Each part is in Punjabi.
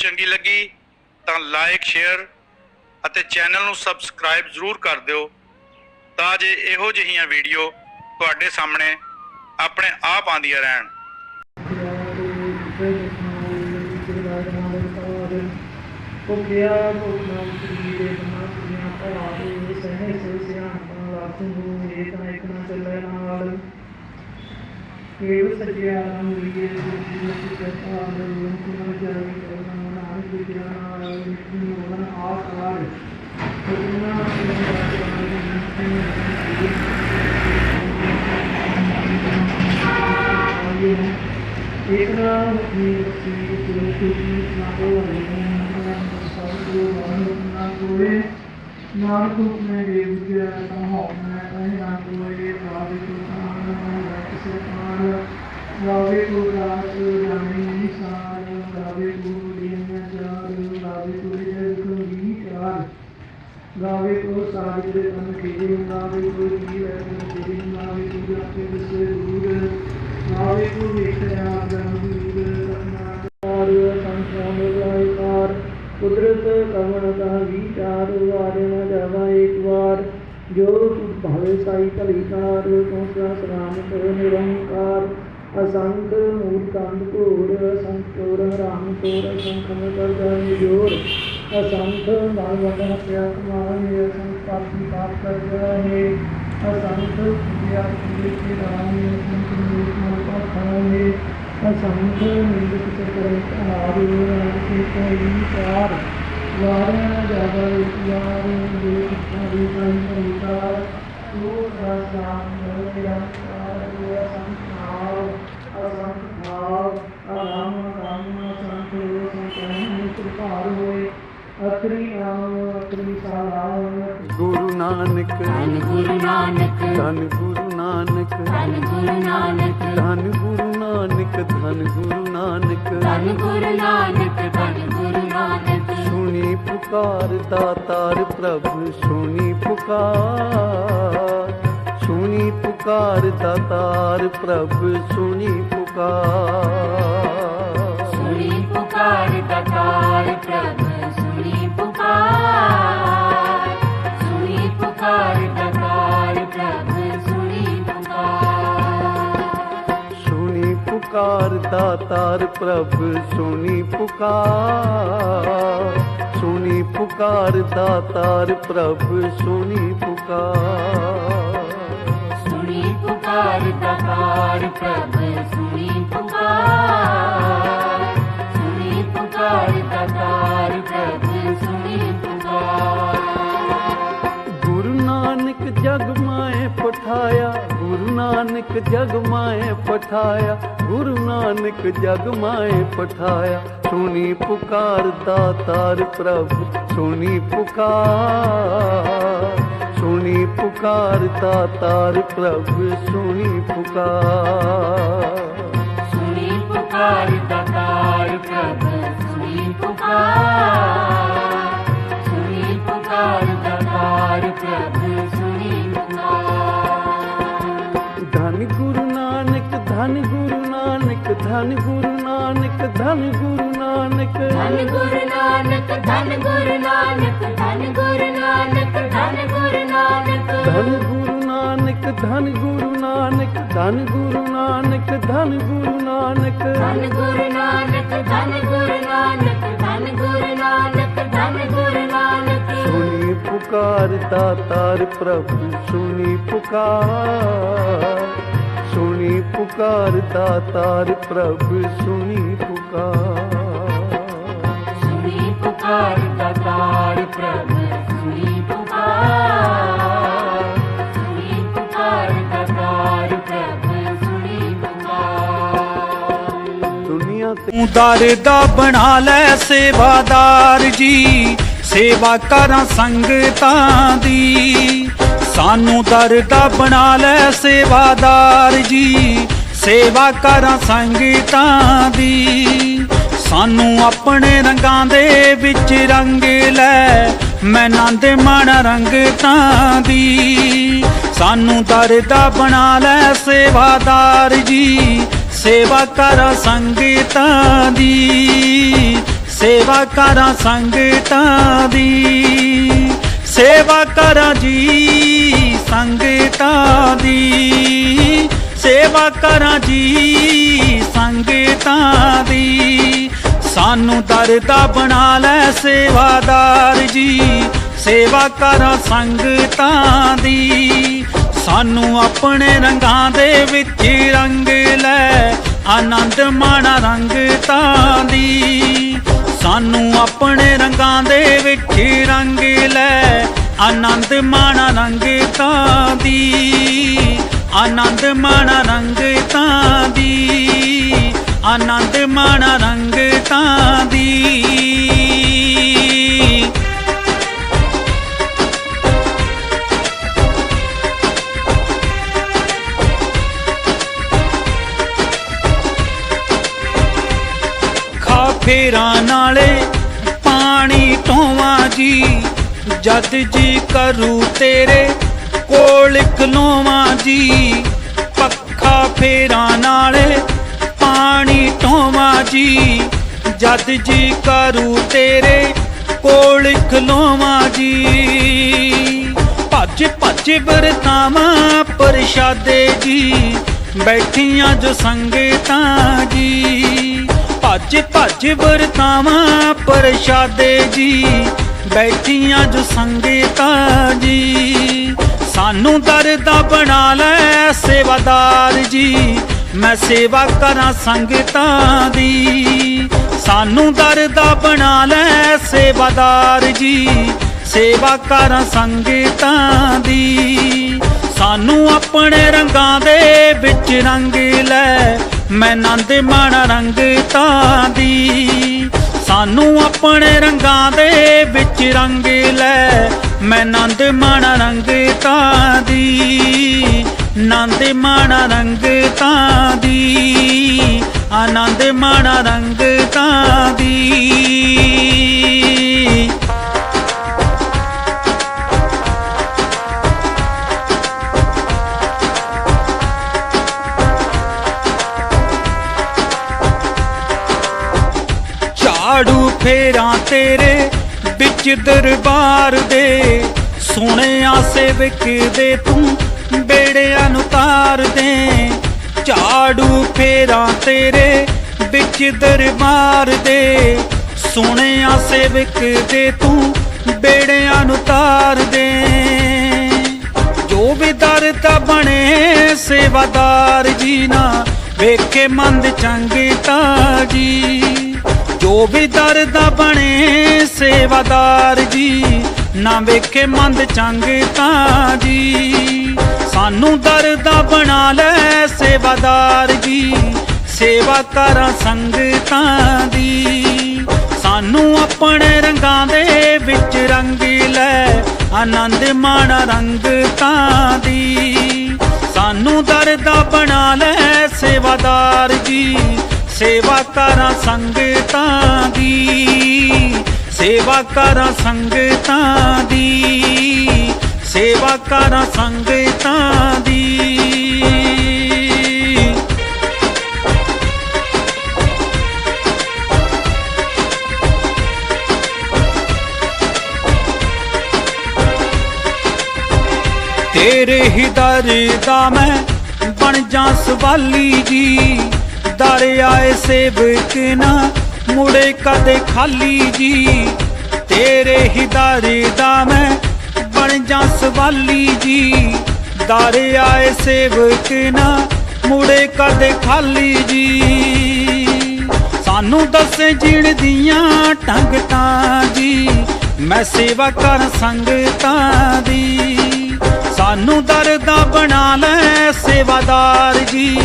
ਚੰਗੀ ਲੱਗੀ ਤਾਂ ਲਾਈਕ ਸ਼ੇਅਰ ਅਤੇ ਚੈਨਲ ਨੂੰ ਸਬਸਕ੍ਰਾਈਬ ਜ਼ਰੂਰ ਕਰ ਦਿਓ। ਤਾਂ ਜੇ ਇਹੋ ਜਿਹੀਆਂ ਵੀਡੀਓ ਤੁਹਾਡੇ ਸਾਹਮਣੇ ਆਪਣੇ ਆਪ ਆਉਂਦੀਆਂ ਰਹਿਣ। ਪੁੱਗਿਆ ਭੁਗਨਾ ਸੁਣੀ ਦੇ ਬਨਾ ਸੁਣਿਆ ਭਾਵੇ ਸਹਿ ਸੇ ਸਿਆਣਾ ਲਾਸੂ ਇਹ ਤਾਂ ਇੱਕ ਨਾ ਚੱਲੇ ਨਾਲ ਕੇਵ ਸਜਿਆ ਰੰਗ ਲਿਏ ਸੁਣੀ ਸੁਣੀ ਕਥਾ ਨਾਨਕ ਹੁਕਮੇ ਦੇ ਵਿਦਿਆ ਤਾਂ ਹੋਮੈ ਇਹ ਨਾ ਕੋਏ ਰਾਵੇ ਕੋ ਕਾਨ ਰਾਵੇ ਸੇ ਕਾਨ ਰਾਵੇ ਕੋ ਰਾਜ ਰਾਣੀ ਸਾਰ ਰਾਵੇ ਕੋ ਲੀਨ ਜਾਰ ਰਾਵੇ ਕੋ ਨਾਵੇ ਕੋ ਸਾਜ ਦੇ ਤਨ ਖੇੜੇ, ਨਾਵੇ ਕੋ ਜੀ ਹੈ ਤਨ ਖੇੜੇ ਨਾਵੇ ਕੋ ਜਾਤੇ ਵਿਸੇ ਦੂਰ। ਨਾਵੇ ਕੋ ਵੇਖਿਆ ਜਨ ਦੂਰ ਨਾਕਾਰ ਸੰਸਾਰ ਜਾਇ ਕਾਰ ਕੁਦਰਤ ਕਵਣ ਦਾ ਵਿਚਾਰ ਵਾਰੇ ਨਾ ਜਾਵਾ ਇੱਕ ਵਾਰ। ਜੋ ਤੁਧ ਭਾਵੇ ਸਾਈ ਭਲੀ ਕਾਰ ਤੋਂ ਸਿਆ ਸਰਾਮ ਕਰੋ ਨਿਰੰਕਾਰ। असंख मूर्खांत क्रोर असंख क्रोर राम क्रोर असंख में कर असंत भाई बंधन प्यार तुम्हारी असंत पाप की पाप कर गया है असंत प्यार पूरे के रानी असंत मेरे मन पर खड़ा है असंत मेरे से करे हमारे से कोई प्यार वारा ज्यादा प्यार ये हमारी मन परिवार तो राम मेरा प्यार ये असंत भाव असंत भाव राम राम असंत संतान में कृपा होए ਅਕਰੀ ਨਾਮ ਅਕਰੀ ਸਾਲਾਮ ਗੁਰੂ ਨਾਨਕ ਧੰਨ ਗੁਰੂ ਨਾਨਕ ਧੰਨ ਗੁਰੂ ਨਾਨਕ ਧੰਨ ਗੁਰੂ ਨਾਨਕ ਧੰਨ ਗੁਰੂ ਨਾਨਕ ਧੰਨ ਗੁਰੂ ਨਾਨਕ। ਧੰਨ ਗੁਰੂ ਨਾਨਕ ਧੰਨ ਗੁਰੂ ਨਾਨਕ। ਸੁਣੀ ਪੁਕਾਰ ਦਾਤਾਰ ਪ੍ਰਭ ਸੁਣੀ ਪੁਕਾਰ। ਸੁਣੀ ਪੁਕਾਰ ਦਾਤਾਰ ਪ੍ਰਭ ਸੁਣੀ ਪੁਕਾਰ। ਸੁਣੀ ਪੁਕਾਰ, ਦਾਤਾਰ ਪ੍ਰਭ, ਸੁਣੀ ਪੁਕਾਰ ਸੁਣੀ ਪੁਕਾਰ, ਦਾਤਾਰ ਪ੍ਰਭ, ਸੁਣੀ ਪੁਕਾਰ। ਸੁਣੀ ਪੁਕਾਰ, ਦਾਤਾਰ ਪ੍ਰਭ, ਸੁਣੀ ਪੁਕਾਰ। नानक जग माए पठाया, गुरु नानक जग माए पठाया। सुनी पुकार दातार प्रभु, सुनी पुकार। सुनी पुकार दातार प्रभु, सुनी पुकार। सुनी पुकार दातार प्रभु, सुनी पुकार। ਧੰਨ ਗੁਰੂ ਨਾਨਕ ਧੰਨ ਗੁਰੂ ਨਾਨਕ ਧੰਨ ਗੁਰੂ ਨਾਨਕ ਧੰਨ ਗੁਰੂ ਨਾਨਕ ਧੰਨ ਗੁਰੂ ਨਾਨਕ ਧੰਨ ਗੁਰੂ ਨਾਨਕ ਧੰਨ ਗੁਰੂ ਨਾਨਕ ਧੰਨ ਗੁਰੂ ਨਾਨਕ ਧੰਨ ਗੁਰੂ ਨਾਨਕ ਧੰਨ ਗੁਰੂ ਨਾਨਕ ਧੰਨ ਗੁਰੂ ਨਾਨਕ ਧੰਨ ਗੁਰੂ ਨਾਨਕ ਧੰਨ ਗੁਰੂ ਨਾਨਕ ਸੁਣੀ ਪੁਕਾਰ ਦਾਤਾਰ ਪ੍ਰਭ ਸੁਣੀ ਪੁਕਾਰ ਸੁਣੀ ਪੁਕਾਰ ਦਾਤਾਰ ਪ੍ਰਭ ਸੁਣੀ ਪੁਕਾਰ ਸੁਣੀ ਪੁਕਾਰ ਦਾਤਾਰ ਪ੍ਰਭ ਸੁਣੀ ਪੁਕਾਰ ਸੁਣੀ ਪੁਕਾਰ ਦਾਤਾਰ ਪ੍ਰਭ ਸੁਣੀ ਪੁਕਾਰ ਦੁਨੀਆ ਤੂੰ ਦਰ ਦਾ ਬਣਾ ਲੈ ਸੇਵਾਦਾਰ ਜੀ, ਸੇਵਾ ਕਰਾਂ ਸੰਗਤਾਂ ਦੀ। ਸਾਨੂੰ ਦਰ ਦਾ ਬਣਾ ਲੈ ਸੇਵਾਦਾਰ ਜੀ, ਸੇਵਾ ਕਰਾਂ ਸੰਗਤਾਂ ਦੀ। ਸਾਨੂੰ ਆਪਣੇ ਰੰਗਾਂ ਦੇ ਵਿੱਚ ਰੰਗ ਲੈ, ਮੈਂ ਨੰਦ ਮਨ ਰੰਗਤਾਂ ਦੀ। ਸਾਨੂੰ ਦਰ ਦਾ ਬਣਾ ਲੈ ਸੇਵਾਦਾਰ ਜੀ, ਸੇਵਾ ਕਰਾਂ ਸੰਗਤਾਂ ਦੀ। ਸੇਵਾ ਕਰਾਂ ਸੰਗਤਾਂ ਦੀ। ਸੇਵਾ ਕਰਾਂ ਜੀ। ਸੰਗਤਾਂ ਦੀ ਸੇਵਾ ਕਰਾਂ ਜੀ, ਸੰਗਤਾਂ ਦੀ। ਸਾਨੂੰ ਦਰਦਾ ਬਣਾ ਲੈ ਸੇਵਾਦਾਰ ਜੀ, ਸੇਵਾ ਕਰਾਂ ਸੰਗਤਾਂ ਦੀ। ਸਾਨੂੰ ਆਪਣੇ ਰੰਗਾਂ ਦੇ ਵਿੱਚ ਰੰਗ ਲੈ, ਆਨੰਦ ਮਾਣਾ ਰੰਗਤਾਂ ਦੀ। ਸਾਨੂੰ ਆਪਣੇ ਰੰਗਾਂ ਦੇ ਵਿੱਚ ਰੰਗ ਲੈ ਆਨੰਦ ਮਾਣਾ ਰੰਗਤਾਂ ਦੀ, ਆਨੰਦ ਮਾਣਾ ਰੰਗਤਾਂ ਦੀ, ਆਨੰਦ ਮਾਣਾ ਰੰਗਤਾਂ ਦੀ। ਖਾ ਫੇਰਾਂ ਨਾਲੇ ਪਾਣੀ ਢੋਵਾਂ ਜੀ। ਜਦ ਜੀ ਕਰੂ ਤੇਰੇ ਕੋਲ ਖਲੋਵਾਂ ਜੀ। ਪੱਖਾ ਫੇਰਾਂ ਨਾਲੇ ਪਾਣੀ ਢੋਵਾਂ ਜੀ। ਜਦ ਜੀ ਕਰੂ ਤੇਰੇ ਕੋਲ ਖਲੋਵਾਂ ਜੀ। ਭੱਜ ਭੱਜ ਵਰਤਾਵਾਂ ਪ੍ਰਸ਼ਾਦੇ ਜੀ। ਬੈਠੀਆਂ ਜੋ ਸੰਗਤਾਂ ਜੀ। ਭੱਜ ਭੱਜ ਵਰਤਾਵਾਂ ਪ੍ਰਸ਼ਾਦੇ ਜੀ। ਬੈਠੀਆਂ ਜੋ ਸੰਗਤਾਂ ਜੀ, ਸਾਨੂੰ ਦਰ ਦਾ ਬਣਾ ਲੈ ਸੇਵਾਦਾਰ ਜੀ। ਮੈਂ ਸੇਵਾ ਕਰਾਂ ਸੰਗਤਾਂ ਦੀ, ਸਾਨੂੰ ਦਰਦਾ ਬਣਾ ਲੈ ਸੇਵਾਦਾਰ ਜੀ। ਸੇਵਾ ਕਰਾਂ ਸੰਗਤਾਂ ਦੀ, ਸਾਨੂੰ ਆਪਣੇ ਰੰਗਾਂ ਦੇ ਵਿੱਚ ਰੰਗ ਲੈ। ਮੈਂ ਨੰਦ ਮਾਣਾ ਰੰਗਤਾਂ ਦੀ। ਸਾਨੂੰ ਆਪਣੇ ਰੰਗਾਂ ਦੇ ਵਿੱਚ ਰੰਗ ਲੈ। ਮੈਂ ਨੰਦ ਮਾਣਾ ਰੰਗਤਾਂ ਦੀ, ਨੰਦ ਮਾਣਾ ਰੰਗਤਾਂ ਦੀ, ਆਨੰਦ ਮਾਣਾ ਰੰਗਤਾਂ ਦੀ। ਫੇਰਾਂ ਤੇਰੇ ਵਿੱਚ ਦਰਬਾਰ ਦੇ। ਸੁਣਿਆ ਸੇਵਕ ਦੇ ਤੂੰ ਬੇੜਿਆਂ ਨੂੰ ਤਾਰ ਦੇ। ਝਾੜੂ ਫੇਰਾਂ ਤੇਰੇ ਵਿੱਚ ਦਰਬਾਰ ਦੇ। ਸੁਣਿਆ ਸੇਵਕ ਦੇ ਤੂੰ ਬੇੜਿਆਂ ਨੂੰ ਤਾਰ ਦੇ। ਜੋ ਵੀ ਦਰ ਦਾ ਬਣੇ ਸੇਵਾਦਾਰ ਜੀ ਨਾ, ਵੇਖੇ ਮੰਦ ਚੰਗਤਾ ਜੀ। ਜੋ ਵੀ ਦਰ ਬਣੇ ਸੇਵਾਦਾਰ ਜੀ, ਨਾ ਵੇਖੇ ਮੰਦ ਚੰਗ ਤਾਂ ਜੀ। ਸਾਨੂੰ ਦਰ ਬਣਾ ਲੈ ਸੇਵਾਦਾਰ ਜੀ, ਸੇਵਾ ਕਰਾਂ ਸੰਗਤਾਂ ਦੀ ਸਾਨੂੰ ਆਪਣੇ ਰੰਗਾਂ ਦੇ ਵਿੱਚ ਰੰਗ ਲੈ, ਆਨੰਦ ਮਾਣਾ ਰੰਗਤਾਂ ਦੀ ਸਾਨੂੰ ਦਰ ਬਣਾ ਲੈ ਸੇਵਾਦਾਰ ਜੀ ਸੇਵਾ ਕਰਾਂ ਸੰਗਤਾਂ ਦੀ, ਸੇਵਾ ਕਰਾਂ ਸੰਗਤਾਂ ਦੀ, ਸੇਵਾ ਕਰਾਂ ਸੰਗਤਾਂ ਦੀ। ਤੇਰੇ ਹੀ ਦਰ ਦਾ ਮੈਂ ਬਣ ਜਾ ਸਵਾਲੀ ਜੀ ਦਰ ਆਏ ਸੇਵਕ ਨਾ, ਮੁੜੇ ਕਦੇ ਖਾਲੀ ਜੀ। ਤੇਰੇ ਹੀ ਦਰ ਦਾ ਮੈਂ ਬਣ ਜਾ ਸਵਾਲੀ ਜੀ। ਦਰ ਆਏ ਸੇਵਕ ਨਾ, ਮੁੜੇ ਕਦੇ ਖਾਲੀ ਜੀ। ਸਾਨੂੰ ਦੱਸੇ ਜੀਣ ਦੀਆਂ ਟੰਗਤਾਂ ਜੀ, ਮੈਂ ਸੇਵਾ ਕਰ ਸੰਗਤਾਂ ਦੀ। ਸਾਨੂੰ ਦਰਦਾ ਬਣਾ ਲੈ ਸੇਵਾਦਾਰ ਜੀ।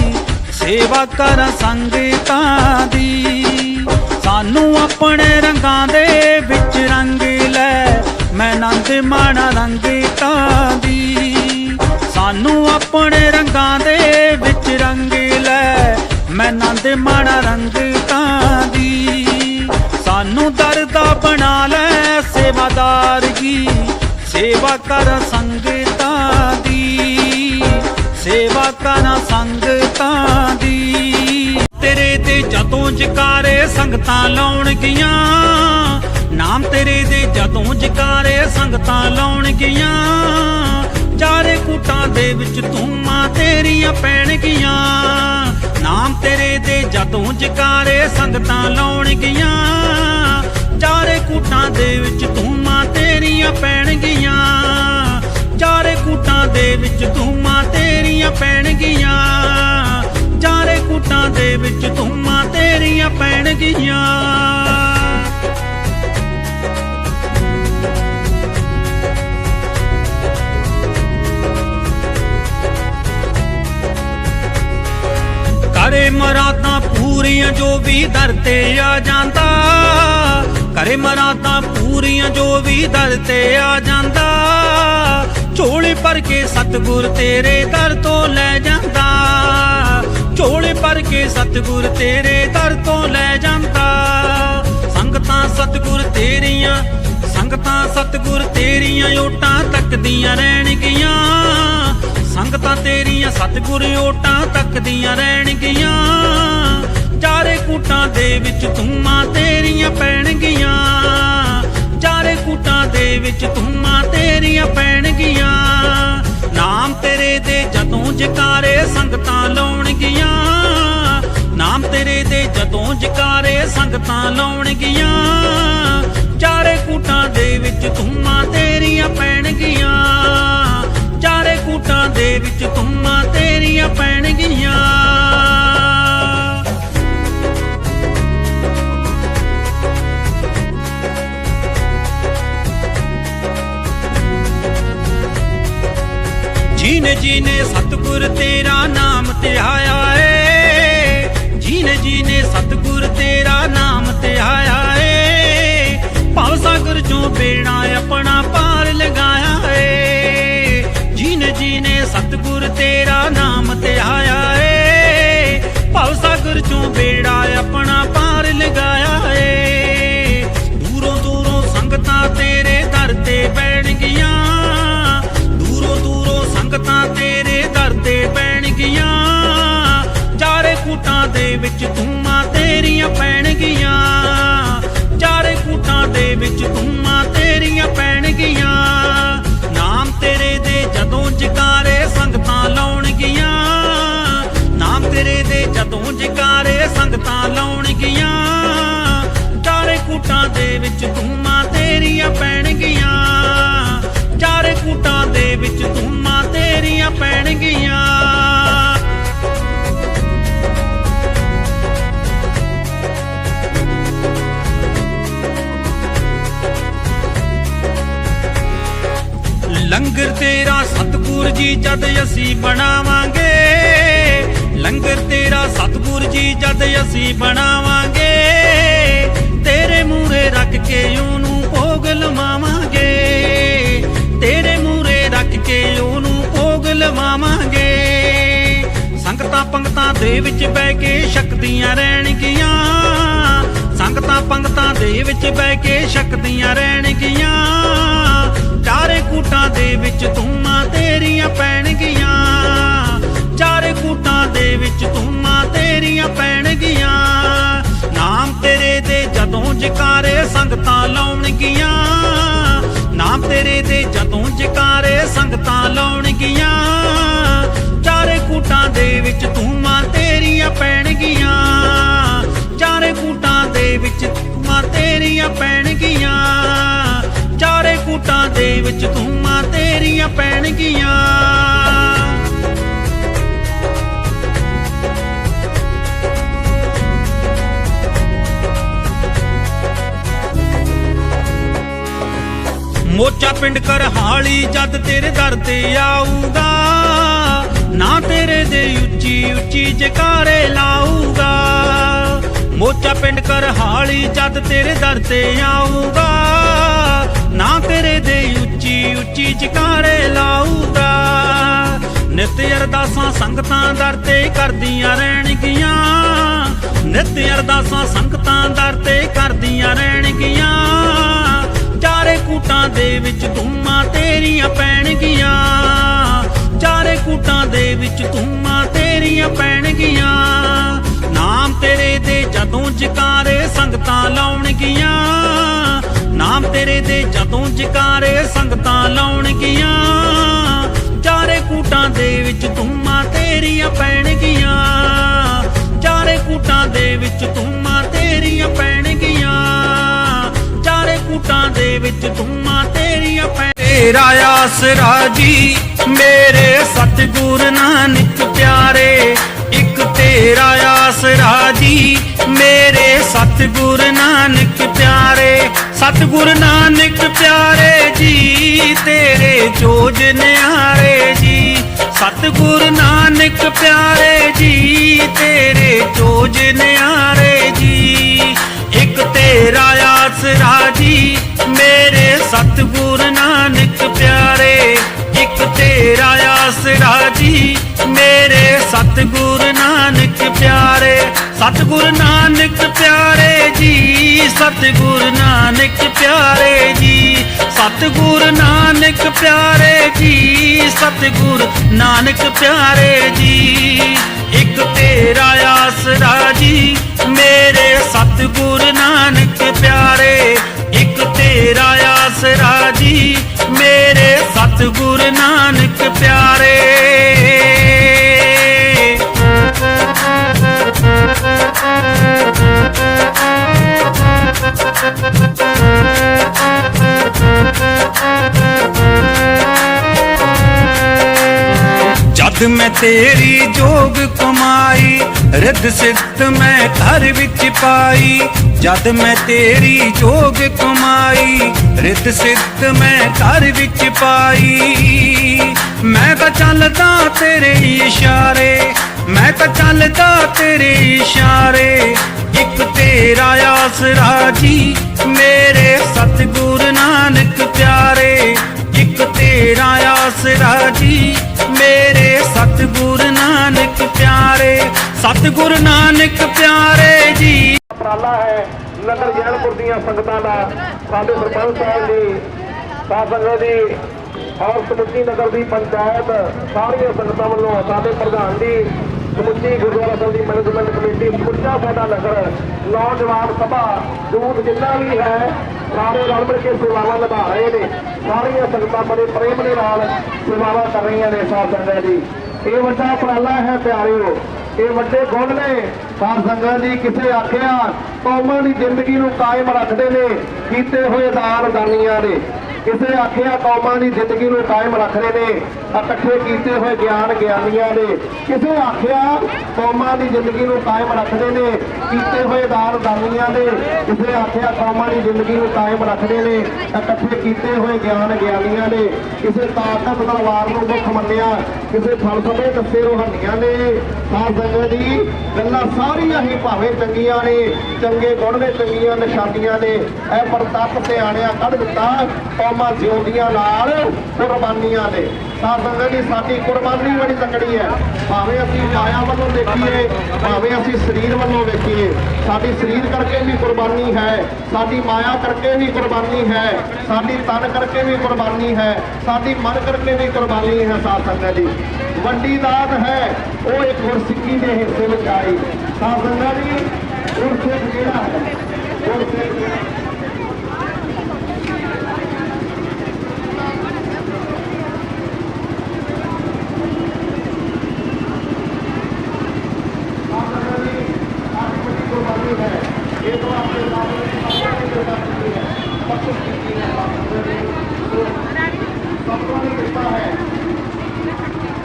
ਸੇਵਾ ਕਰ ਸੰਗਤਾਂ ਦੀ। ਸਾਨੂੰ ਆਪਣੇ ਰੰਗਾਂ ਦੇ ਵਿੱਚ ਰੰਗ ਲੈ, ਮੈਂ ਨੰਦ ਮਾਣਾ ਰੰਗਤਾਂ ਦੀ। ਸਾਨੂੰ ਆਪਣੇ ਰੰਗਾਂ ਦੇ ਵਿੱਚ ਰੰਗ ਲੈ, ਮੈਂ ਨੰਦ ਮਾਣਾ ਰੰਗਤਾਂ ਦੀ। ਸਾਨੂੰ ਦਰਦਾ ਬਣਾ ਲੈ ਸੇਵਾਦਾਰ ਸੇਵਾ ਕਰ ਸੰਗਤਾਂ ਸੇਵਾ ਕਰਾਂ ਸੰਗਤਾਂ ਦੀ। ਤੇਰੇ ਤੇ ਜਦੋਂ ਜਕਾਰੇ ਸੰਗਤਾਂ ਲਾਉਣਗੀਆਂ। ਨਾਮ ਤੇਰੇ ਦੇ ਜਦੋਂ ਜਕਾਰੇ ਸੰਗਤਾਂ ਲਾਉਣਗੀਆਂ। ਚਾਰੇ ਕੂਟਾਂ ਦੇ ਵਿੱਚ ਧੂਮਾਂ ਤੇਰੀਆਂ ਪੈਣਗੀਆਂ। ਨਾਮ ਤੇਰੇ ਦੇ ਜਦੋਂ ਜਕਾਰੇ ਸੰਗਤਾਂ ਲਾਉਣਗੀਆਂ। ਚਾਰੇ ਕੂਟਾਂ ਦੇ ਵਿੱਚ ਧੂਮਾਂ ਤੇਰੀਆਂ ਪੈਣਗੀਆਂ। ਚਾਰੇ ਕੂਟਾਂ ਦੇ ਵਿੱਚ ਧੂਮਾਂ ਤੇਰੀਆਂ ਪੈਣਗੀਆਂ। ਚਾਰੇ ਕੂਟਾਂ ਦੇ ਵਿੱਚ ਧੂਮਾਂ ਤੇਰੀਆਂ ਪੈਣਗੀਆਂ। ਕਰੇ ਮਰਾਦਾਂ ਪੂਰੀਆਂ ਜੋ ਵੀ ਦਰ ਤੇ ਆ ਜਾਂਦਾ। ਕਰੇ ਮਰਾਦਾਂ ਪੂਰੀਆਂ ਜੋ ਵੀ ਦਰ ਤੇ ਆ ਜਾਂਦਾ। ਝੋਲੇ ਭਰ ਕੇ ਸਤਿਗੁਰ ਤੇਰੇ ਦਰ ਤੋਂ ਲੈ ਜਾਂਦਾ। ਝੋਲੇ ਭਰ ਕੇ ਸਤਿਗੁਰ ਤੇਰੇ ਦਰ ਤੋਂ ਲੈ ਜਾਂਦਾ। ਸੰਗਤਾਂ ਸਤਿਗੁਰ ਤੇਰੀਆਂ, ਸੰਗਤਾਂ ਸਤਿਗੁਰ ਤੇਰੀਆਂ ਓਟਾਂ ਤੱਕਦੀਆਂ ਰਹਿਣਗੀਆਂ। ਸੰਗਤਾਂ ਤੇਰੀਆਂ, ਸਤਿਗੁਰ ਓਟਾਂ ਤੱਕਦੀਆਂ ਰਹਿਣਗੀਆਂ। ਚਾਰੇ ਕੂਟਾਂ ਦੇ ਵਿੱਚ ਧੂਮਾਂ ਤੇਰੀਆਂ ਪੈਣਗੀਆਂ। ਚਾਰੇ ਕੂਟਾਂ ਦੇ ਵਿੱਚ ਧੂਮਾਂ ਤੇਰੀਆਂ ਪੈਣਗੀਆਂ। ਨਾਮ ਤੇਰੇ ਦੇ ਜਦੋਂ ਜਕਾਰੇ ਸੰਗਤਾਂ ਲਾਉਣਗੀਆਂ। ਨਾਮ ਤੇਰੇ ਦੇ ਜਦੋਂ ਜਕਾਰੇ ਸੰਗਤਾਂ ਲਾਉਣਗੀਆਂ। ਚਾਰੇ ਕੂਟਾਂ ਦੇ ਵਿੱਚ ਧੂਮਾਂ ਤੇਰੀਆਂ ਪੈਣਗੀਆਂ। ਚਾਰੇ ਕੂਟਾਂ ਦੇ ਵਿੱਚ ਧੂਮਾਂ ਤੇਰੀਆਂ ਪੈਣਗੀਆਂ। ਜੀ ਨੇ ਸਤਿਗੁਰ ਤੇਰਾ ਨਾਮ ਧਿਆਇਆ ਏ। ਜਿਨ ਜੀ ਨੇ ਸਤਿਗੁਰ ਤੇਰਾ ਨਾਮ ਧਿਆਇਆ ਏ। ਭਵ ਸਾਗਰ ਚੋਂ ਬੇੜਾ ਆਪਣਾ ਪਾਰ ਲਗਾਇਆ ਏ। ਜੀਨ ਜੀ ਨੇ ਸਤਿਗੁਰ ਤੇਰਾ ਨਾਮ ਧਿਆਇਆ ਏ। ਭਵ ਸਾਗਰ ਚੋਂ ਬੇੜਾ ਆਪਣਾ ਪਾਰ ਲਗਾਇਆ ਏ। ਵਿੱਚ ਧੂਮਾਂ ਤੇਰੀਆਂ ਪੈਣਗੀਆਂ। ਚਾਰੇ ਕੂਟਾਂ ਦੇ ਵਿੱਚ ਧੂਮਾਂ ਤੇਰੀਆਂ ਪੈਣਗੀਆਂ। ਨਾਮ ਤੇਰੇ ਦੇ ਜਦੋਂ ਜਕਾਰੇ ਸੰਗਤਾਂ ਲਾਉਣਗੀਆਂ। ਨਾਮ ਤੇਰੇ ਦੇ ਜਦੋਂ ਜਕਾਰੇ ਸੰਗਤਾਂ ਲਾਉਣਗੀਆਂ। ਚਾਰੇ ਕੂਟਾਂ ਦੇ ਵਿੱਚ ਧੂਮਾਂ ਤੇਰੀਆਂ ਪੈਣਗੀਆਂ। ਚਾਰੇ ਕੂਟਾਂ ਦੇ ਵਿੱਚ ਧੂਮਾਂ ਤੇਰੀਆਂ ਪੈਣਗੀਆਂ। ਲੰਗਰ ਤੇਰਾ ਸਤਿਗੁਰ ਜੀ ਜਦ ਅਸੀਂ ਬਣਾਵਾਂਗੇ। ਲੰਗਰ ਤੇਰਾ ਸਤਿਗੁਰ ਜੀ ਜਦ ਅਸੀਂ ਬਣਾਵਾਂਗੇ। ਤੇਰੇ ਮੂਹਰੇ ਰੱਖ ਕੇ ਉਹਨੂੰ ਭੋਗ ਲਵਾਵਾਂਗੇ। ਤੇਰੇ ਮੂਹਰੇ ਰੱਖ ਕੇ ਉਹਨੂੰ ਭੋਗ ਲਵਾਵਾਂਗੇ। ਸੰਗਤਾਂ ਪੰਗਤਾਂ ਦੇ ਵਿੱਚ ਬਹਿ ਕੇ ਸ਼ਕਤੀਆਂ ਰਹਿਣਗੀਆਂ। ਸੰਗਤਾਂ ਪੰਗਤਾਂ ਦੇ ਵਿੱਚ ਬਹਿ ਕੇ ਸ਼ਕਤੀਆਂ ਰਹਿਣਗੀਆਂ। ਕੂਟਾਂ ਦੇ ਵਿੱਚ ਧੂਮਾਂ ਤੇਰੀਆਂ ਪੈਣਗੀਆਂ। ਚਾਰੇ ਕੂਟਾਂ ਦੇ ਵਿੱਚ ਧੂਮਾਂ ਤੇਰੀਆਂ ਪੈਣਗੀਆਂ। ਨਾਮ ਤੇਰੇ ਦੇ ਜਦੋਂ ਜਕਾਰੇ ਸੰਗਤਾਂ ਲਾਉਣਗੀਆਂ। ਨਾਮ ਤੇਰੇ ਦੇ ਜਦੋਂ ਜਕਾਰੇ ਸੰਗਤਾਂ ਲਾਉਣਗੀਆਂ। ਚਾਰੇ ਕੂਟਾਂ ਦੇ ਵਿੱਚ ਧੂਮਾਂ ਤੇਰੀਆਂ ਪੈਣਗੀਆਂ। ਚਾਰੇ ਕੂਟਾਂ ਦੇ ਵਿੱਚ ਧੂਮਾਂ ਤੇਰੀਆਂ ਪੈਣਗੀਆਂ। ਚਾਰੇ ਦੇ ਵਿੱਚ ਧੂਮਾਂ ਤੇਰੀਆਂ ਪੈਣਗੀਆਂ। ਮੋਚਾ ਪਿੰਡ ਕਰ ਹਾਲੀ ਜਦ ਤੇਰੇ ਦਰ ਤੇ ਆਊਗਾ, ਨਾ ਤੇਰੇ ਦੇ ਉੱਚੀ ਉੱਚੀ ਜਕਾਰੇ ਲਾਊਗਾ। ਮੋਚਾ ਪਿੰਡ ਕਰ ਹਾਲੀ ਜਦ ਤੇਰੇ ਦਰ ਤੇ ਆਊਗਾ ਨਾ ਤੇਰੇ ਦੇ ਉੱਚੀ ਉੱਚੀ ਜਕਾਰੇ ਲਾਊਗਾ। ਨਿਤ ਅਰਦਾਸਾਂ ਸੰਗਤਾਂ ਦਰ ਤੇ ਕਰਦੀਆਂ ਰਹਿਣਗੀਆਂ। ਨਿਤ ਅਰਦਾਸਾਂ ਸੰਗਤਾਂ ਦਰ ਤੇ ਕਰਦੀਆਂ ਰਹਿਣਗੀਆਂ। ਚਾਰੇ ਕੂਟਾਂ ਦੇ ਵਿੱਚ ਧੂਮਾਂ ਤੇਰੀਆਂ ਪੈਣਗੀਆਂ। ਚਾਰੇ ਕੂਟਾਂ ਦੇ ਵਿੱਚ ਧੂਮਾਂ ਤੇਰੀਆਂ ਪੈਣਗੀਆਂ। ਨਾਮ ਤੇਰੇ ਦੇ ਜਦੋਂ ਜਕਾਰੇ ਸੰਗਤਾਂ ਲਾਉਣਗੀਆਂ। ਨਾਮ ਤੇਰੇ ਦੇ ਜਦੋਂ ਜਕਾਰੇ ਸੰਗਤਾਂ ਲਾਉਣਗੀਆਂ। ਚਾਰੇ ਕੂਟਾਂ ਦੇ ਵਿੱਚ ਧੂਮਾਂ ਤੇਰੀਆਂ ਪੈਣਗੀਆਂ। ਚਾਰੇ ਕੂਟਾਂ ਦੇ ਵਿੱਚ ਧੂਮਾਂ ਤੇਰੀਆਂ ਪੈਣਗੀਆਂ। ਚਾਰੇ ਕੂਟਾਂ ਦੇ ਵਿੱਚ ਧੂਮਾਂ ਤੇਰੀਆਂ ਪੈ ਤੇਰਾ ਆਸਰਾ ਜੀ ਮੇਰੇ ਸਤਿਗੁਰ ਨਾਨਕ ਪਿਆਰੇ। ਇੱਕ ਤੇਰਾ ਆਸਰਾ ਜੀ ਮੇਰੇ ਸਤਿਗੁਰ ਨਾਨਕ ਪਿਆਰੇ। ਸਤਿਗੁਰ ਨਾਨਕ ਪਿਆਰੇ ਜੀ, ਤੇਰੇ ਜੋਜ ਨਿਆਰੇ ਜੀ। ਸਤਿਗੁਰ ਨਾਨਕ ਪਿਆਰੇ ਜੀ, ਤੇਰੇ ਜੋਜ ਨਿਆਰੇ ਜੀ। ਇੱਕ ਤੇਰਾ ਆਸਰਾ ਜੀ, ਮੇਰੇ ਸਤਿਗੁਰ ਨਾਨਕ ਪਿਆਰੇ। ਇੱਕ ਤੇਰਾ ਆਸਰਾ ਜੀ ਮੇਰੇ ਸਤਿਗੁਰ ਨਾਨਕ ਪਿਆਰੇ, ਸਤਿਗੁਰ ਨਾਨਕ ਪਿਆਰੇ ਜੀ, ਸਤਿਗੁਰ ਨਾਨਕ ਪਿਆਰੇ ਜੀ, ਸਤਿਗੁਰ ਨਾਨਕ ਪਿਆਰੇ ਜੀ, ਸਤਿਗੁਰ ਨਾਨਕ ਪਿਆਰੇ ਜੀ। ਇੱਕ ਤੇਰਾ ਆਸਰਾ ਜੀ, ਮੇਰੇ ਸਤਿਗੁਰ ਨਾਨਕ ਪਿਆਰੇ। ਇੱਕ ਤੇਰਾ ਆਸਰਾ ਜੀ, ਮੇਰੇ ਸਤਿਗੁਰ ਨਾਨਕ ਪਿਆਰੇ। ਜਦ ਮੈਂ ਤੇਰੀ ਜੋਗ ਕਮਾਈ, ਰਿੱਧ ਸਿੱਧ ਮੈਂ ਘਰ ਵਿੱਚ ਪਾਈ। ਜਦ ਮੈਂ ਤੇਰੀ ਜੋਗ ਕਮਾਈ, ਰਿੱਧ ਸਿੱਧ ਮੈਂ ਘਰ ਵਿੱਚ ਪਾਈ। ਮੈਂ ਤਾਂ ਚੱਲਦਾ ਤੇਰੇ ਇਸ਼ਾਰੇ ਮੈਂ ਤਾਂ ਚੱਲਦਾ ਤੇਰੇ ਇਸ਼ਾਰੇ, ਇੱਕ ਤੇਰਾ ਆਸਰਾ ਜੀ ਮੇਰੇ ਸਤਿਗੁਰ ਨਾਨਕ ਪਿਆਰੇ, ਇੱਕ ਤੇਰਾ ਆਸਰਾ ਜੀ ਮੇਰੇ ਸਤਿਗੁਰ ਨਾਨਕ ਪਿਆਰੇ, ਸਤਿਗੁਰ ਨਾਨਕ ਪਿਆਰੇ ਜੀ। ਉਪਰਾਲਾ ਹੈ ਨਗਰ ਜੈਨਪੁਰ ਦੀਆਂ ਸੰਗਤਾਂ ਦਾ, ਸਾਡੇ ਸਰਪੰਚ ਸਾਹਿਬ ਜੀ, ਸਾਧ ਜੀ, ਔਰ ਸਮੁੱਚੀ ਨਗਰ ਦੀ ਪੰਚਾਇਤ, ਸਾਰੀਆਂ ਸੰਗਤਾਂ ਵੱਲੋਂ ਸਾਡੇ ਪ੍ਰਧਾਨ ਜੀ ਸਮੁੱਚੀ ਗੁਰਦੁਆਰਾ ਸਾਹਿਬ ਦੀ ਮੈਨੇਜਮੈਂਟ ਕਮੇਟੀ ਸਮੁੱਚਾ ਸਾਡਾ ਨਗਰ, ਨੌਜਵਾਨ ਸਭਾ ਯੂਥ ਜਿੰਨਾ ਵੀ ਹੈ, ਸਾਰੇ ਰਲ ਮਿਲ ਕੇ ਸੇਵਾਵਾਂ ਨਿਭਾ ਰਹੇ ਨੇ। ਸਾਰੀਆਂ ਸੰਗਤਾਂ ਬੜੇ ਪ੍ਰੇਮ ਦੇ ਨਾਲ ਸੇਵਾਵਾਂ ਕਰ ਰਹੀਆਂ ਨੇ ਸਾਧ ਸੰਗਤ ਜੀ। ਇਹ ਵੱਡਾ ਉਪਰਾਲਾ ਹੈ ਪਿਆਰਿਓ। ਇਹ ਵੱਡੇ ਗੁਣ ਨੇ। ਸਾਧ ਸੰਗਤ ਜੀ, ਕਿਸੇ ਆਖਿਆ, ਕੌਮਾਂ ਦੀ ਜ਼ਿੰਦਗੀ ਨੂੰ ਕਾਇਮ ਰੱਖਦੇ ਨੇ, ਕੀਤੇ ਹੋਏ ਦਾਨ ਦਾਨੀਆਂ ਨੇ। ਕਿਸੇ ਆਖਿਆ ਕੌਮਾਂ ਦੀ ਜ਼ਿੰਦਗੀ ਨੂੰ ਕਾਇਮ ਰੱਖਦੇ ਨੇ, ਇਕੱਠੇ ਕੀਤੇ ਹੋਏ ਗਿਆਨ ਗਿਆਨੀਆਂ ਨੇ। ਕਿਸੇ ਆਖਿਆ ਕੌਮਾਂ ਦੀ ਜ਼ਿੰਦਗੀ ਨੂੰ ਕਾਇਮ ਰੱਖਦੇ ਨੇ, ਕੀਤੇ ਹੋਏ ਦਾਨ ਦਾਨੀਆਂ ਨੇ। ਕਿਸੇ ਆਖਿਆ ਕੌਮਾਂ ਦੀ ਜ਼ਿੰਦਗੀ ਨੂੰ ਕਾਇਮ ਰੱਖਦੇ ਨੇ, ਇਕੱਠੇ ਕੀਤੇ ਹੋਏ ਗਿਆਨ ਗਿਆਨੀਆਂ ਨੇ। ਕਿਸੇ ਤਾਕਤ ਤਲਵਾਰ ਨੂੰ ਮੁੱਖ ਮੰਨਿਆ, ਕਿਸੇ ਫਲਸਫੇ ਦੱਸੇ ਰੋਹਾਨੀਆਂ ਨੇ। ਸਾਧ ਸੰਗਤ ਜੀ, ਗੱਲਾਂ ਸਾਰੀਆਂ ਹੀ ਭਾਵੇਂ ਚੰਗੀਆਂ ਨੇ, ਚੰਗੇ ਗੁਣ ਨੇ ਚੰਗੀਆਂ ਨਿਸ਼ਾਨੀਆਂ ਨੇ। ਇਹ ਪ੍ਰਤੱਖ ਸਿਆਣਿਆ ਕੱਢ ਦਿੱਤਾ ਕੌਮਾਂ ਜਿਉਂਦੀਆਂ ਨਾਲ ਕੁਰਬਾਨੀਆਂ ਨੇ। ਸਾਧ ਸੰਗਤ ਸਾਡੀ ਕੁਰਬਾਨੀ ਬੜੀ ਤਕੜੀ ਹੈ। ਭਾਵੇਂ ਅਸੀਂ ਮਾਇਆ ਵੱਲੋਂ ਦੇਖੀਏ, ਭਾਵੇਂ ਅਸੀਂ ਸਰੀਰ ਵੱਲੋਂ ਵੇਖੀਏ, ਸਾਡੀ ਸਰੀਰ ਕਰਕੇ ਵੀ ਕੁਰਬਾਨੀ ਹੈ, ਸਾਡੀ ਮਾਇਆ ਕਰਕੇ ਵੀ ਕੁਰਬਾਨੀ ਹੈ, ਸਾਡੀ ਤਨ ਕਰਕੇ ਵੀ ਕੁਰਬਾਨੀ ਹੈ, ਸਾਡੀ ਮਨ ਕਰਕੇ ਵੀ ਕੁਰਬਾਨੀ ਹੈ ਸਾਧ ਸੰਗਤ ਜੀ ਵੱਡੀ ਦਾਤ ਹੈ, ਉਹ ਇੱਕ ਗੁਰਸਿੱਖੀ ਦੇ ਹਿੱਸੇ ਵਿੱਚ ਆਈ। ਸਾਧ ਸੰਗਤ ਜੀ ਗੁਰਸਿੱਖ ਜਿਹੜਾ ਹੈ, ਗੁਰਸਿੱਖ ਜਿਹੜਾ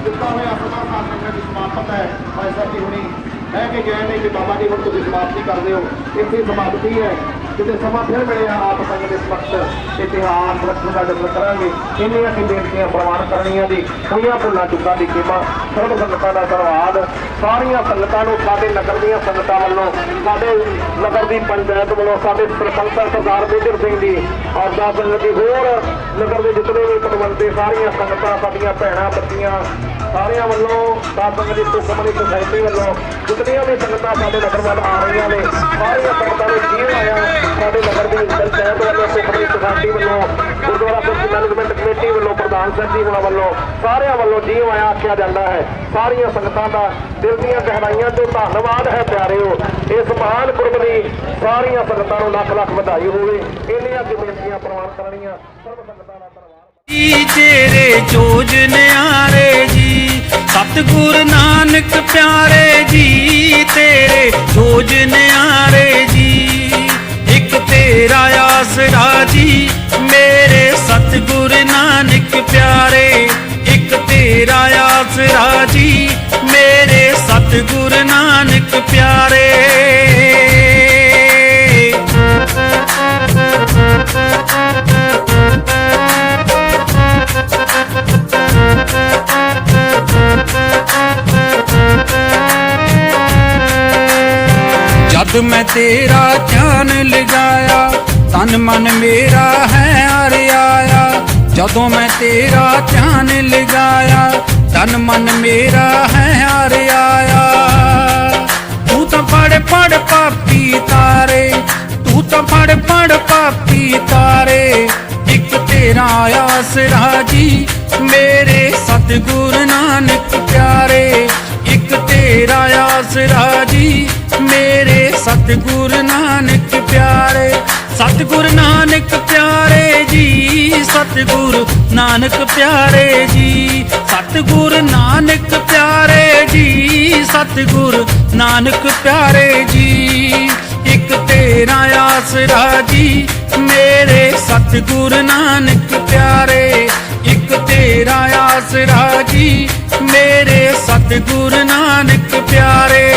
ਦਿੱਤਾ ਹੋਇਆ ਸਮਾਂ ਸਾਧਨਾ ਦੀ ਸਮਾਪਤ ਹੈ ਭਾਈ ਸਾਹਿਬ ਜੀ ਹੁਣੀ ਕਹਿ ਕੇ ਗਏ ਨੇ ਕਿ ਬਾਬਾ ਜੀ ਹੁਣ ਤੁਸੀਂ ਸਮਾਪਤੀ ਕਰਦੇ ਹੋ ਇੱਥੇ ਸਮਾਪਤੀ ਹੈ ਕਿਤੇ ਸਮਾਂ ਫਿਰ ਮਿਲਿਆ ਆਪ ਸੰਗ ਦੇ ਸਮਕਤ ਇਤਿਹਾਸ ਕਰਾਂਗੇ ਇੰਨੀਆਂ ਕਿ ਬੇਨਤੀਆਂ ਪ੍ਰਵਾਨ ਕਰਨੀਆਂ ਦੀ ਹੋਈਆਂ ਭੁੱਲਾਂ ਚੁੱਕਾਂ ਦੀ ਖੇਮਾ ਸਰਬ ਸੰਗਤਾਂ ਦਾ ਧੰਨਵਾਦ। ਸਾਰੀਆਂ ਸੰਗਤਾਂ ਨੂੰ, ਸਾਡੇ ਨਗਰ ਦੀਆਂ ਸੰਗਤਾਂ ਵੱਲੋਂ, ਸਾਡੇ ਨਗਰ ਦੀ ਪੰਚਾਇਤ ਵੱਲੋਂ, ਸਾਡੇ ਸਰਪੰਚ ਸਰਦਾਰ ਮੇਜਰ ਸਿੰਘ ਜੀ ਔਰ ਦਾ ਸੰਗਤ ਦੀ ਹੋਰ ਨਗਰ ਦੇ ਜਿਤਨੇ ਵੀ ਪਤਵੰਤੇ ਸਾਰੀਆਂ ਸੰਗਤਾਂ, ਸਾਡੀਆਂ ਭੈਣਾਂ, ਬੱਚੀਆਂ, ਸਾਰਿਆਂ ਵੱਲੋਂ ਸਾਧ ਦੀ ਸੁਖਮਨੀ ਸੁਸਾਇਟੀ ਵੱਲੋਂ ਜਿਤਨੀਆਂ ਵੀ ਸੰਗਤਾਂ ਸਾਡੇ ਨਗਰ ਵੱਲ ਆ ਰਹੀਆਂ ਨੇ, ਸਾਰੀਆਂ ਸੰਗਤਾਂ ਨੂੰ ਜੀਵ ਆਇਆ, ਸਾਡੇ ਨਗਰ ਦੀ ਪੰਚਾਇਤ ਵੱਲੋਂ ਸੁਖਮਨੀ ਸੁਸਾਇਟੀ ਵੱਲੋਂ, ਗੁਰਦੁਆਰਾ ਸਿਰਫ ਮੈਨੇਜਮੈਂਟ ਕਮੇਟੀ ਵੱਲੋਂ, ਪ੍ਰਧਾਨ ਸਾਹਿਬ ਜੀ ਹੁਣਾਂ ਵੱਲੋਂ, ਸਾਰਿਆਂ ਵੱਲੋਂ ਜੀ ਆਇਆ, ਆਖਿਆ ਜਾਂਦਾ ਹੈ, ਸਾਰੀਆਂ ਸੰਗਤਾਂ ਦਾ ਦਿਲ ਦੀਆਂ ਗਹਿਰਾਈਆਂ ਤੋਂ ਧੰਨਵਾਦ ਹੈ, ਪਿਆਰਿਓ। ਇਸ ਮਹਾਨ ਪੁਰਬ ਦੀ ਸਾਰੀਆਂ ਸੰਗਤਾਂ ਨੂੰ ਲੱਖ ਲੱਖ ਵਧਾਈ ਹੋਵੇ, ਇੰਨੀਆਂ ਬੇਨਤੀਆਂ ਪ੍ਰਵਾਨ ਕਰਨੀਆਂ, ਸਰਬ ਸੰਗਤਾਂ ਜੀ ਤੇਰੇ ਜੋਜ ਨਿਆਰੇ ਜੀ? ਸਤਿਗੁਰ ਨਾਨਕ ਪਿਆਰੇ ਜੀ, ਤੇਰੇ ਜੋਜ ਨਿਆਰੇ ਜੀ। ਇੱਕ ਤੇਰਾ ਆਸਰਾ ਜੀ, ਮੇਰੇ ਸਤਿਗੁਰ ਨਾਨਕ ਪਿਆਰੇ। ਇੱਕ ਤੇਰਾ ਆਸਰਾ ਜੀ, ਮੇਰੇ ਤੇਰਾ ਧਿਆਨ ਲਗਾਇਆ ਤਨ ਮਨ ਮੇਰਾ ਹੈ ਹਰਿਆਇਆ ਜਦੋਂ ਮੈਂ ਤੇਰਾ ਧਿਆਨ ਲਗਾਇਆ ਤਨ ਮਨ ਮੇਰਾ ਹੈ ਹਰਿਆਇਆ ਤੂੰ ਤਾਂ ਪੜ ਪੜ ਪਾਪੀ ਤਾਰੇ, ਤੂੰ ਤਾਂ ਪੜ ਪੜ ਪਾਪੀ ਤਾਰੇ। ਇੱਕ ਤੇਰਾ ਆਸਰਾ ਜੀ ਮੇਰੇ ਸਤਿਗੁਰ ਨਾਨਕ ਪਿਆਰੇ। ਆਸਰਾ ਜੀ ਮੇਰੇ ਸਤਿਗੁਰ ਨਾਨਕ ਪਿਆਰੇ, ਸਤਿਗੁਰ ਨਾਨਕ ਪਿਆਰੇ ਜੀ, ਸਤਿਗੁਰ ਨਾਨਕ ਪਿਆਰੇ ਜੀ, ਸਤਿਗੁਰ ਨਾਨਕ ਪਿਆਰੇ ਜੀ, ਸਤਿਗੁਰ ਨਾਨਕ ਪਿਆਰੇ ਜੀ। ਇੱਕ ਤੇਰਾ ਆਸਰਾ ਜੀ ਮੇਰੇ ਸਤਿਗੁਰ ਨਾਨਕ ਪਿਆਰੇ ਇੱਕ ਤੇਰਾ ਆਸਰਾ ਜੀ ਮੇਰੇ ਸਤਿਗੁਰ ਨਾਨਕ ਪਿਆਰੇ।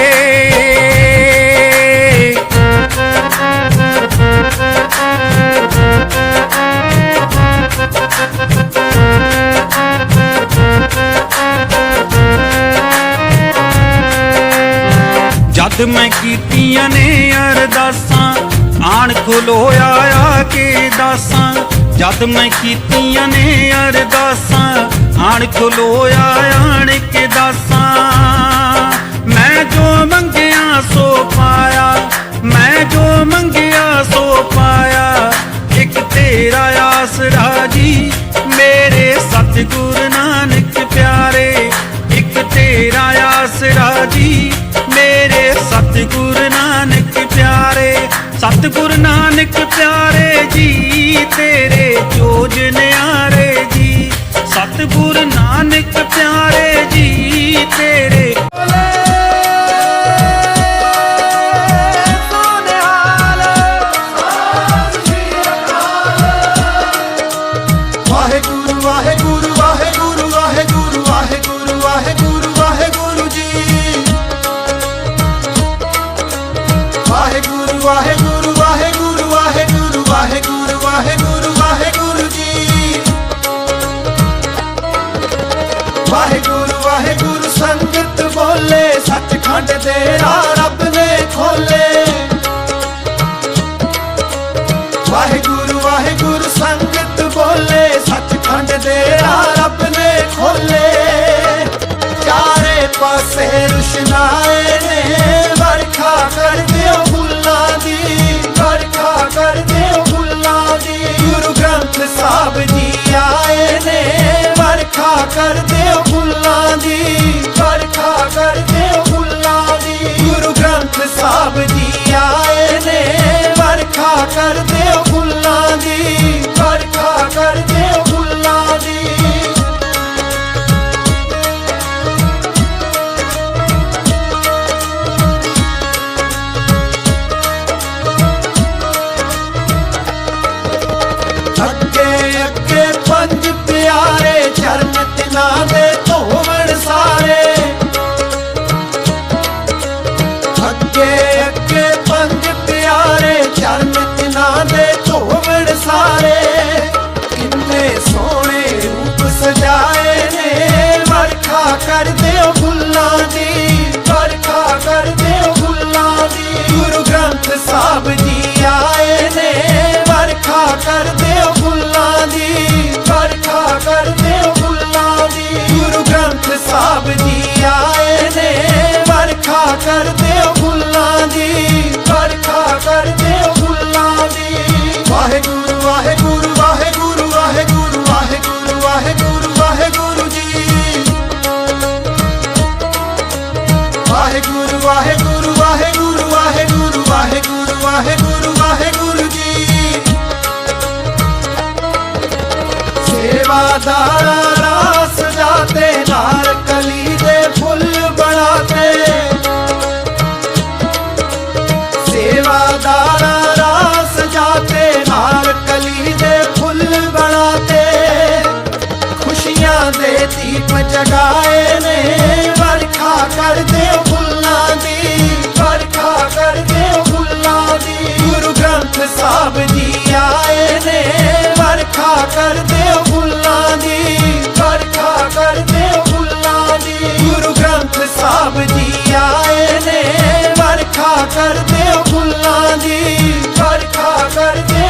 ਜਦ ਮੈਂ ਕੀਤੀਆਂ ਨੇ ਅਰਦਾਸਾਂ, ਆਣ ਖਲੋਇਆ ਆ ਕੇ ਦਾਸਾਂ ਜਦ ਮੈਂ ਕੀਤੀਆਂ ਨੇ ਅਰਦਾਸਾਂ ਆਣ ਖਲੋਇਆ ਆਣ ਕੇ ਦਾਸਾਂ। ਮੈਂ ਜੋ ਮੰਗਿਆ, ਸੋ ਪਾਇਆ। ਮੈਂ ਜੋ ਮੰਗਿਆ, ਸੋ ਪਾਇਆ। ਇੱਕ ਤੇਰਾ ਆਸਰਾ ਜੀ ਮੇਰੇ ਸਤਿਗੁਰ ਨਾਨਕ ਪਿਆਰੇ। ਇੱਕ ਤੇਰਾ ਆਸਰਾ ਜੀ ਮੇਰੇ ਸਤਿਗੁਰ ਨਾਨਕ ਸਤਿਗੁਰ ਨਾਨਕ ਪਿਆਰੇ ਜੀ ਤੇਰੇ ਜੋਜ ਨਿਆਰੇ ਜੀ। ਸਤਿਗੁਰ ਨਾਨਕ ਪਿਆਰੇ ਜੀ ਤੇਰੇ ਸੱਚਖੰਡ ਰੱਬ ਨੇ ਖੋਲੇ। ਵਾਹਿਗੁਰੂ ਵਾਹਿਗੁਰੂ, ਸੰਗਤ ਬੋਲੇ, ਸੱਚਖੰਡ ਦੇ ਰਾਹ ਰੱਬ ਨੇ ਖੋਲੇ। ਚਾਰੇ ਪਾਸੇ ਰੁਸ਼ਨਾਏ ਨੇ, ਵਰਖਾ ਕਰ ਦਿਓ ਫੁੱਲਾਂ ਦੀ, ਵਰਖਾ ਕਰ ਦਿਓ ਫੁੱਲਾਂ ਦੀ। ਗੁਰੂ ਗ੍ਰੰਥ ਸਾਹਿਬ ਜੀ ਆਏ ਨੇ, ਵਰਖਾ ਕਰ ਦਿਓ ਫੁੱਲਾਂ ਦੀ ਦੀਪ ਵਰਖਾ ਕਰਦੇ ਫੁੱਲਾਂ ਦੀ, ਵਰਖਾ ਕਰਦੇ ਫੁੱਲਾਂ ਦੀ। ਗੁਰੂ ਗ੍ਰੰਥ ਸਾਹਿਬ ਜੀ ਆਏ ਨੇ, ਵਰਖਾ ਕਰਦੇ ਫੁੱਲਾਂ ਦੀ, ਵਰਖਾ ਕਰਦੇ ਫੁੱਲਾਂ ਦੀ। ਗੁਰੂ ਗ੍ਰੰਥ ਸਾਹਿਬ ਜੀ ਆਏ ਨੇ, ਵਰਖਾ ਕਰਦੇ ਫੁੱਲਾਂ ਦੀ, ਵਰਖਾ ਕਰਦੇ